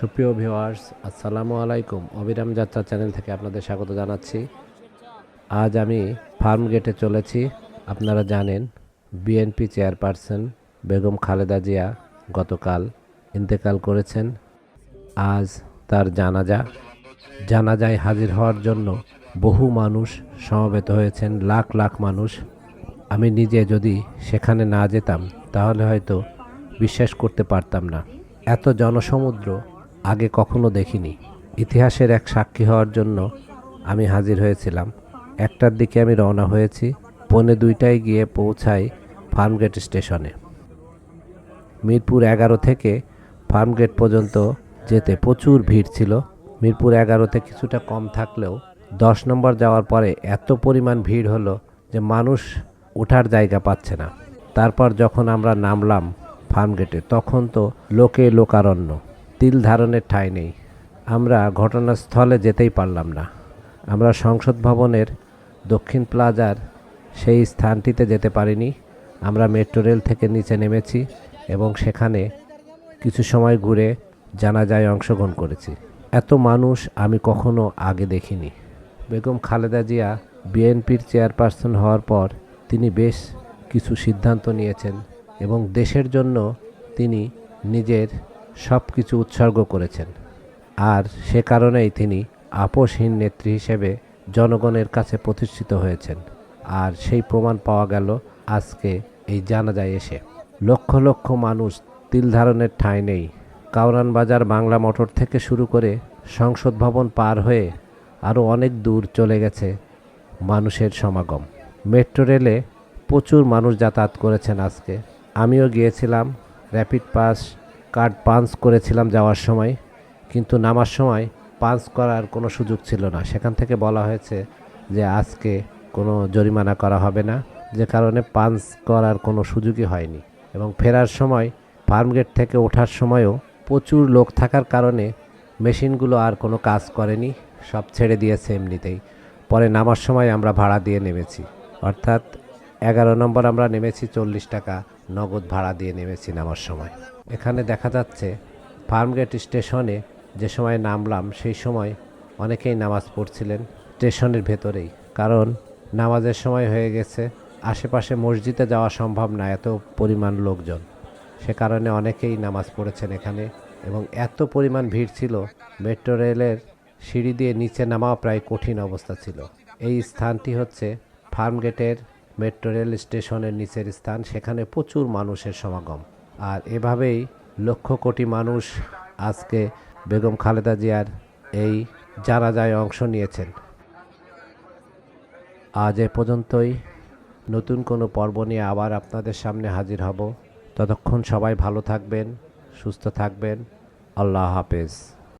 সুপ্রিয় ভিউয়ার্স, আসসালামু আলাইকুম। অবিরাম যাত্রা চ্যানেল থেকে আপনাদের স্বাগত জানাচ্ছি। আজ আমি ফার্ম গেটে চলেছি। আপনারা জানেন বিএনপি চেয়ারপারসন বেগম খালেদা জিয়া গতকাল ইন্তেকাল করেছেন। আজ তার জানাজা, জানাজায় হাজির হওয়ার জন্য বহু মানুষ সমবেত হয়েছেন, লাখ লাখ মানুষ। আমি নিজে যদি সেখানে না যেতাম, তাহলে হয়তো বিশ্বাস করতে পারতাম না। এত জনসমুদ্র আগে কখনো দেখিনি। ইতিহাসের এক সাক্ষী হওয়ার জন্য আমি হাজির হয়েছিলাম। একটার দিকে আমি রওনা হয়েছি, পৌনে দুইটায় গিয়ে পৌঁছাই ফার্মগেট স্টেশনে। মিরপুর এগারো থেকে ফার্মগেট পর্যন্ত যেতে প্রচুর ভিড় ছিল। মিরপুর এগারোতে কিছুটা কম থাকলেও দশ নম্বর যাওয়ার পরে এত পরিমাণ ভিড় হলো যে মানুষ ওঠার জায়গা পাচ্ছে না। তারপর যখন আমরা নামলাম ফার্মগেটে, তখন তো লোকে লোকারণ্য। তিল ধারণের ঠাঁই নেই। আমরা ঘটনাস্থলে যেতেই পারলাম না। আমরা সংসদ ভবনের দক্ষিণ প্লাজার সেই স্থানটিতে যেতে পারিনি। আমরা মেট্রো রেল থেকে নিচে নেমেছি এবং সেখানে কিছু সময় ঘুরে জানাজায় অংশগ্রহণ করেছি। এত মানুষ আমি কখনো আগে দেখিনি। বেগম খালেদা জিয়া বিএনপির চেয়ারপারসন হওয়ার পর তিনি বেশ কিছু সিদ্ধান্ত নিয়েছেন এবং দেশের জন্য তিনি নিজের সব কিছু উৎসর্গ করেছেন। আর সে কারণেই তিনি আপোষহীন নেত্রী হিসেবে জনগণের কাছে প্রতিষ্ঠিত হয়েছেন। আর সেই প্রমাণ পাওয়া গেল আজকে এই জানাজায় এসে। লক্ষ লক্ষ মানুষ তিল ধারণের ঠাঁই নেই। কাউরান বাজার বাংলা মোটর থেকে শুরু করে সংসদ ভবন পার হয়ে আরও অনেক দূর চলে গেছে মানুষের সমাগম। মেট্রো রেলে প্রচুর মানুষ যাতায়াত করেছেন আজকে। আমিও গিয়েছিলাম র্যাপিড পাস কার্ড পাঞ্চ করেছিলাম যাওয়ার সময়, কিন্তু নামার সময় পাঞ্চ করার কোনো সুযোগ ছিল না। সেখান থেকে বলা হয়েছে যে আজকে কোনো জরিমানা করা হবে না, যে কারণে পাঞ্চ করার কোনো সুযোগই হয়নি। এবং ফেরার সময়, ফার্মগেট থেকে ওঠার সময়ও প্রচুর লোক থাকার কারণে মেশিনগুলো আর কোনো কাজ করেনি, সব ছেড়ে দিয়েছে এমনিতেই। পরে নামার সময় আমরা ভাড়া দিয়ে নেমেছি। অর্থাৎ এগারো নম্বর আমরা নেমেছি চল্লিশ টাকা নগদ ভাড়া দিয়ে নেমেছি নামার সময়। এখানে দেখা যাচ্ছে ফার্মগেট স্টেশনে যে সময় নামলাম সেই সময় অনেকেই নামাজ পড়ছিলেন স্টেশনের ভেতরেই, কারণ নামাজের সময় হয়ে গেছে, আশেপাশে মসজিদে যাওয়া সম্ভব না এত পরিমাণ লোকজন। সে কারণে অনেকেই নামাজ পড়েছেন এখানে এবং এত পরিমাণ ভিড় ছিল, মেট্রো রেলের সিঁড়ি দিয়ে নিচে নামাও প্রায় কঠিন অবস্থা ছিল। এই স্থানটি হচ্ছে ফার্মগেটের মেট্রো রেল স্টেশনের নিচের স্থান, সেখানে প্রচুর মানুষের সমাগম। আর এভাবেই লক্ষ কোটি মানুষ আজকে বেগম খালেদা জিয়ার এই জানাজায় অংশ নিয়েছেন। আজ এ পর্যন্তই। নতুন কোনো পর্ব নিয়ে আবার আপনাদের সামনে হাজির হব। ততক্ষণ সবাই ভালো থাকবেন, সুস্থ থাকবেন। আল্লাহ হাফেজ।